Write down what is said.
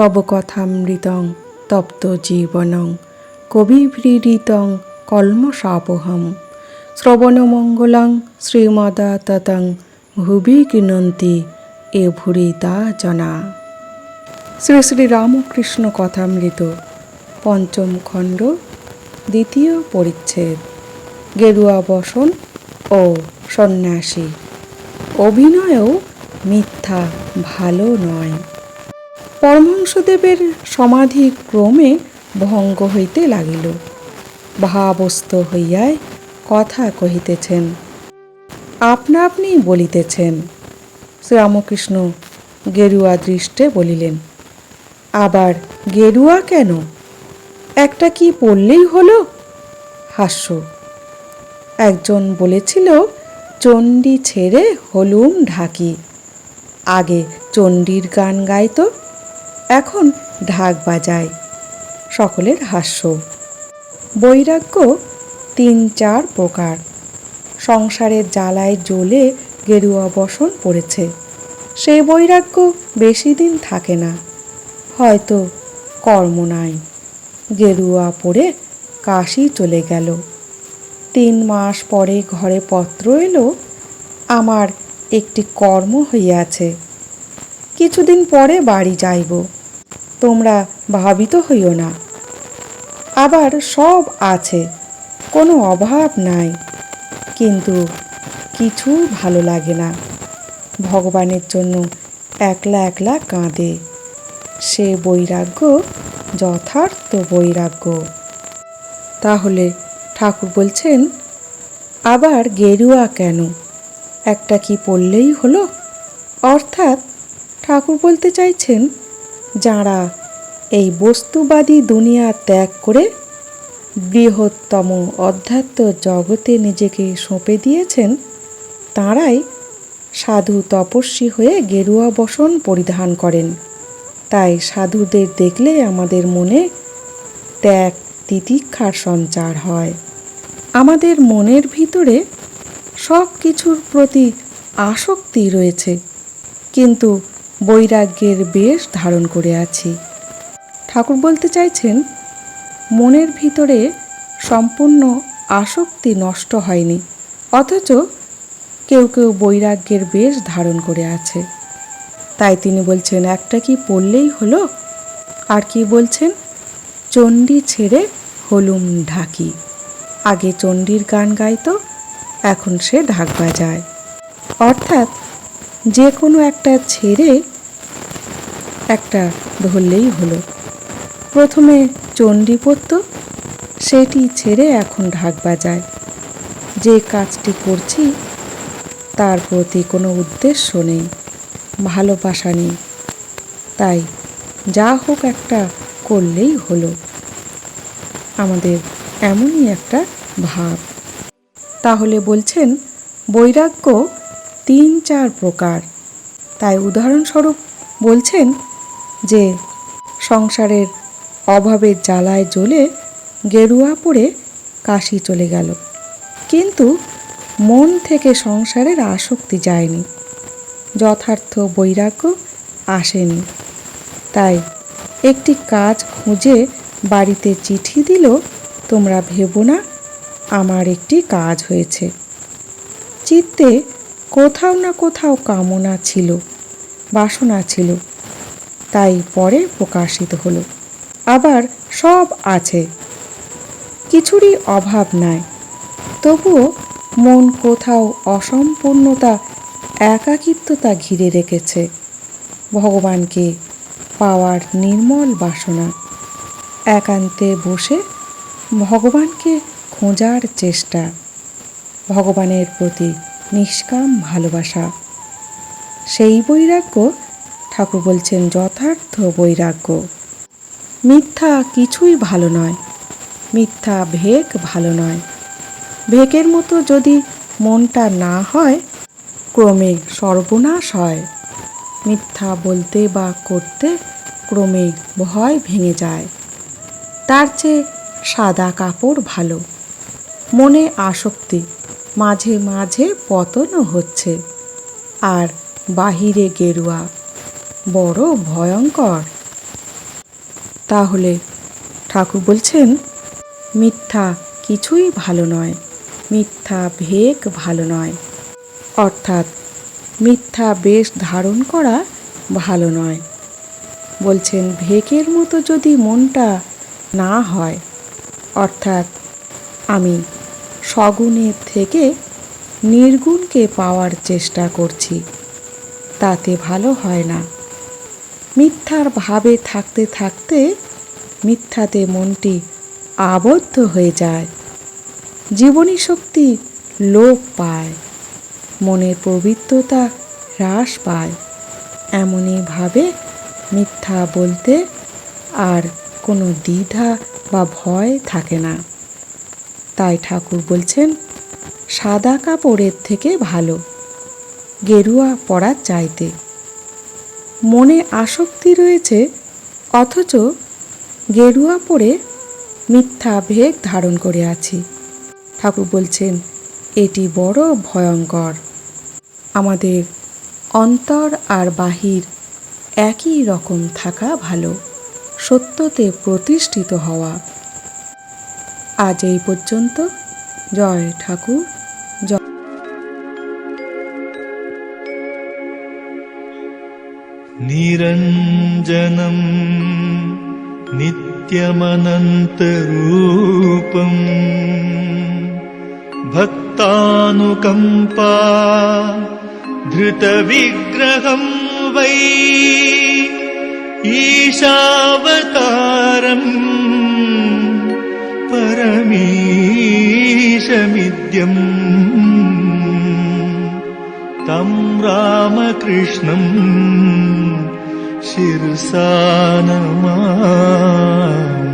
তব কথামৃতং, তপ্ত জীবনং কবিভ্রীড়িতং কল্মষাপহম। শ্রবণমঙ্গলং শ্রীমদাততং ভুবি গৃণন্তি এ ভুরিতা জনা। শ্রী শ্রী রামকৃষ্ণ কথামৃত, পঞ্চম খণ্ড, দ্বিতীয় পরিচ্ছেদ। গেরুয়া বসন ও সন্ন্যাসী। অভিনয়ও মিথ্যা, ভালো নয়। পরমহংসদেবের সমাধি ক্রমে ভঙ্গ হইতে লাগিল। ভাবস্থ হইয়ায় কথা কহিতেছেন, আপনা আপনি বলিতেছেন। শ্রীরামকৃষ্ণ গেরুয়া দৃষ্টে বলিলেন, আবার গেরুয়া কেন? একটা কি পড়লেই হলো? হাস্য। একজন বলেছিল, চণ্ডী ছেড়ে হলুম ঢাকি। আগে চণ্ডীর গান গাইতো এখন ঢাক বাজায়। সকলের হাস্য। বৈরাগ্য তিন চার প্রকার। সংসারের জ্বালায় জ্বলে গেরুয়া বসন পড়েছে। সেই বৈরাগ্য বেশি দিন থাকে না। হয়তো কর্ম নাই। গেরুয়া পড়ে কাশি চলে গেল। তিন মাস পরে ঘরে পত্র এলো, আমার একটি কর্ম হইয়াছে। কিছুদিন পরে বাড়ি যাইব। তোমরা ভাবিত হইও না। আবার সব আছে, কোনো অভাব নাই, কিন্তু কিছু ভালো লাগে না। ভগবানের জন্য একলা একলা কাঁদে। সে বৈরাগ্য, যথার্থ বৈরাগ্য। তাহলে ঠাকুর বলছেন, আবার গেরুয়া কেন? একটা কি পড়লেই হলো? অর্থাৎ ঠাকুর বলতে চাইছেন যাঁরা এই বস্তুবাদী দুনিয়া ত্যাগ করে বৃহত্তম অধ্যাত্ম জগতে নিজেকে সঁপে দিয়েছেন, তাঁরাই সাধু তপস্বী হয়ে গেরুয়া বসন পরিধান করেন। তাই সাধুদের দেখলে আমাদের মনে ত্যাগ তিতিক্ষার সঞ্চার হয়। আমাদের মনের ভিতরে সব কিছুর প্রতি আসক্তি রয়েছে, কিন্তু বৈরাগ্যের বেশ ধারণ করে আছি। ঠাকুর বলতে চাইছেন, মনের ভিতরে সম্পূর্ণ আসক্তি নষ্ট হয়নি, অথচ কেউ কেউ বৈরাগ্যের বেশ ধারণ করে আছে। তাই তিনি বলছেন, একটা কি পড়লেই হলো? আর কি বলছেন? চণ্ডী ছেড়ে হলুম ঢাকি। আগে চণ্ডীর গান গাইতো, এখন সে ঢাক বাজায়। অর্থাৎ যে কোনো একটা ছেড়ে একটা ধরলেই হলো। প্রথমে চণ্ডী পড়ত সেটি ছেড়ে এখন ঢাক বাজায়। যে কাজটি করছি, তার প্রতি কোনো উদ্দেশ্য নেই, ভালোবাসা নেই। তাই যা হোক একটা করলেই হলো। আমাদের এমনই একটা ভাব। তাহলে বলছেন, বৈরাগ্য তিন চার প্রকার। তাই উদাহরণস্বরূপ বলছেন যে, সংসারের অভাবের জ্বালায় জ্বলে গেরুয়া পড়ে কাশি চলে গেল। কিন্তু মন থেকে সংসারের আসক্তি যায়নি। যথার্থ বৈরাগ্য আসেনি। তাই একটি কাজ খুঁজে বাড়িতে চিঠি দিল, তোমরা ভেবো না, আমার একটি কাজ হয়েছে। চিত্তে কোথাও না কোথাও কামনা ছিল, বাসনা ছিল। তাই পরে প্রকাশিত হলো। আবার সব আছে। কিছুরই অভাব নাই। তবুও মন কোথাও অসম্পূর্ণতা, একাকিত্বতা ঘিরে রেখেছে। ভগবানকে পাওয়ার নির্মল বাসনা। একান্তে বসে ভগবানকে খোঁজার চেষ্টা। ভগবানের প্রতি নিষ্কাম ভালোবাসা। সেই বৈরাগ্য, ঠাকুর বলছেন যথার্থ বৈরাগ্য। মিথ্যা কিছুই ভালো নয়, মিথ্যা ভেক ভালো নয়। ভেকের মতো যদি মনটা না হয়, ক্রমে সর্বনাশ হয়। মিথ্যা বলতে বা করতে ক্রমে ভয় ভেঙে যায়। তার চেয়ে সাদা কাপড় ভালো, মনে আসক্তি। মাঝে মাঝে পতনও হচ্ছে। আর বাহিরে গেরুয়া, বড় ভয়ঙ্কর। তাহলে ঠাকুর বলছেন, মিথ্যা কিছুই ভালো নয়, মিথ্যা ভেক ভালো নয়। অর্থাৎ মিথ্যা বেশ ধারণ করা ভালো নয়। বলছেন, ভেকের মতো যদি মনটা না হয়, অর্থাৎ আমি সগুণের থেকে নির্গুণকে পাওয়ার চেষ্টা করছি। তাতে ভালো হয় না। মিথ্যার ভাবে থাকতে থাকতে মিথ্যাতে মনটি আবদ্ধ হয়ে যায়। জীবনী শক্তি লোপ পায়। মনের পবিত্রতা হ্রাস পায়। এমনইভাবে মিথ্যা বলতে আর কোনো দ্বিধা বা ভয় থাকে না। তাই ঠাকুর বলছেন, সাদা কাপড়ের থেকে ভালো, গেরুয়া পরার চাইতে। মনে আসক্তি রয়েছে, অথচ গেরুয়া পরে মিথ্যা ভেগ ধারণ করে আছি। ঠাকুর বলছেন, এটি বড় ভয়ঙ্কর। আমাদের অন্তর আর বাহির একই রকম থাকা ভালো, সত্যতে প্রতিষ্ঠিত হওয়া। আজ এই পর্যন্ত জয় ঠাকুর জয় निरञ्जनम् नित्यमनन्तरूपम् भक्तानुकम्पा धृतविग्रहम् वै ईशावतारम् तं रामकृष्णम् शिर्सा नमा।